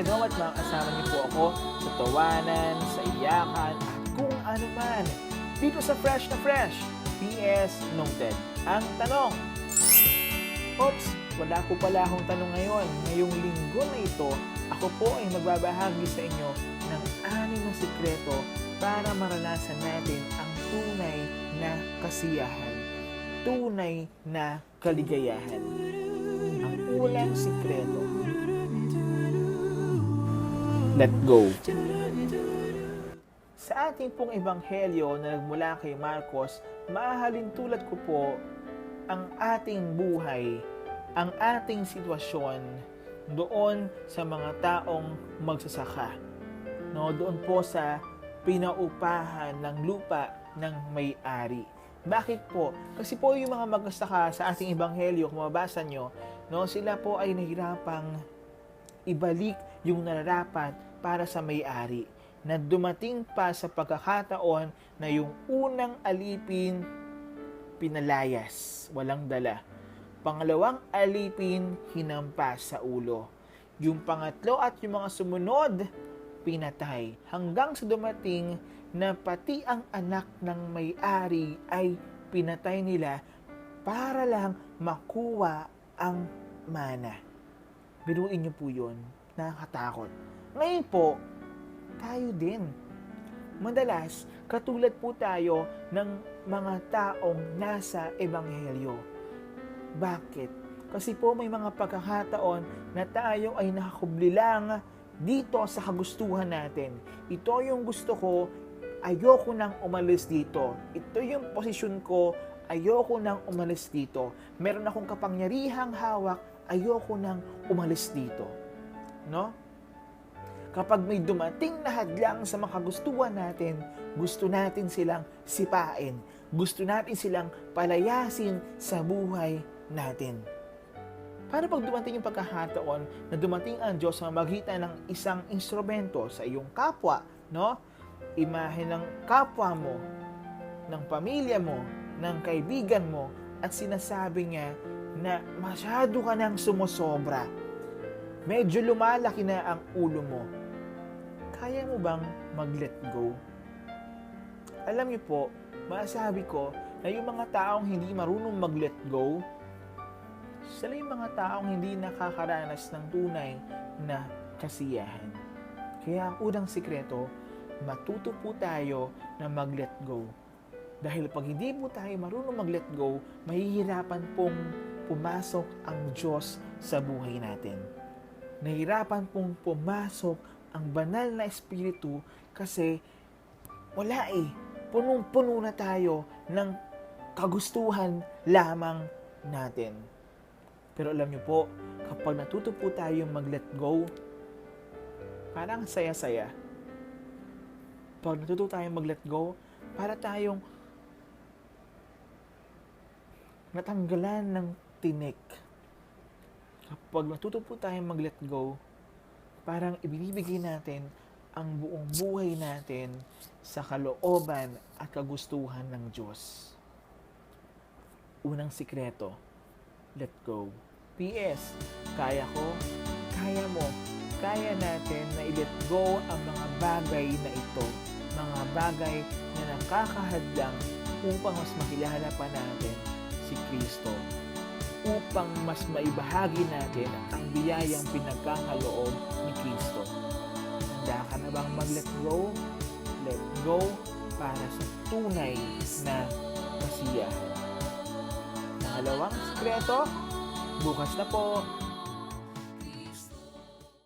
kayo at makakasama niyo po ako sa tawanan, sa iyakan, at kung ano man. Dito sa Fresh na Fresh, PS Nung Ted. Ang tanong, Oops, wala ko pala akong tanong ngayon. Ngayong linggo na ito, ako po ay magbabahagi sa inyo ng anim na sikreto para maranasan natin ang tunay na kasiyahan, tunay na kaligayahan. Ang ulang sikreto let go. Sa ating pong ebanghelyo na nagmula kay Marcos, mahahalin tulad ko po ang ating buhay, ang ating sitwasyon doon sa mga taong magsasaka. No, doon po sa pinaupahan ng lupa ng may-ari. Bakit po? Kasi po yung mga magsasaka sa ating ebanghelyo, kung mabasa nyo, no, sila po ay nahirapang ibalik yung nararapat para sa may-ari na dumating pa sa pagkakataon na yung unang alipin pinalayas, walang dala. Pangalawang alipin, hinampas sa ulo. Yung pangatlo at yung mga sumunod, pinatay. Hanggang sa dumating na pati ang anak ng may-ari ay pinatay nila para lang makuha ang mana. Biruin niyo po yun. Nakakatakot. Ngayon po, tayo din. Madalas, katulad po tayo ng mga taong nasa Ebanghelyo. Bakit? Kasi po may mga pagkakataon na tayo ay nakakubli lang dito sa kagustuhan natin. Ito yung gusto ko, ayoko nang umalis dito. Ito yung posisyon ko, ayoko nang umalis dito. Meron akong kapangyarihang hawak, ayoko nang umalis dito. No? Kapag may dumating na hadlang sa makagustuhan natin, gusto natin silang sipain. Gusto natin silang palayasin sa buhay natin. Para pag dumating yung pagkakataon na dumating ang Diyos sa magitan ng isang instrumento sa iyong kapwa, no? Imahe ng kapwa mo, ng pamilya mo, ng kaibigan mo, at sinasabi niya na masyado ka nang sumusobra. Medyo lumalaki na ang ulo mo. Kaya mo bang mag-let go? Alam niyo po, masasabi ko na yung mga taong hindi marunong mag-let go, sila yung mga taong hindi nakakaranas ng tunay na kasiyahan. Kaya ang unang sikreto, matuto po tayo na mag-let go. Dahil pag hindi po tayo marunong mag-let go, mahihirapan pong pumasok ang Diyos sa buhay natin. Nahirapan pong pumasok ang banal na espiritu kasi wala eh. Punong-puno na tayo ng kagustuhan lamang natin. Pero alam niyo po, kapag natuto po tayo mag-let go, parang saya-saya. Pag natuto tayong mag-let go, para tayong natanggalan ng tinik. Kapag natuto po tayong mag-let go, parang ibinibigay natin ang buong buhay natin sa kalooban at kagustuhan ng Diyos. Unang sikreto, let go. P.S. Kaya ko, kaya mo, kaya natin na i-let go ang mga bagay na ito, mga bagay na nakakahadlang upang mas makilala pa natin si Kristo, upang mas maibahagi natin ang biyayang pinagkakaloob ni Kristo. Handa ka na bang mag-let go? Let go para sa tunay na kasiyahan. Pangalawang sikreto, bukas na po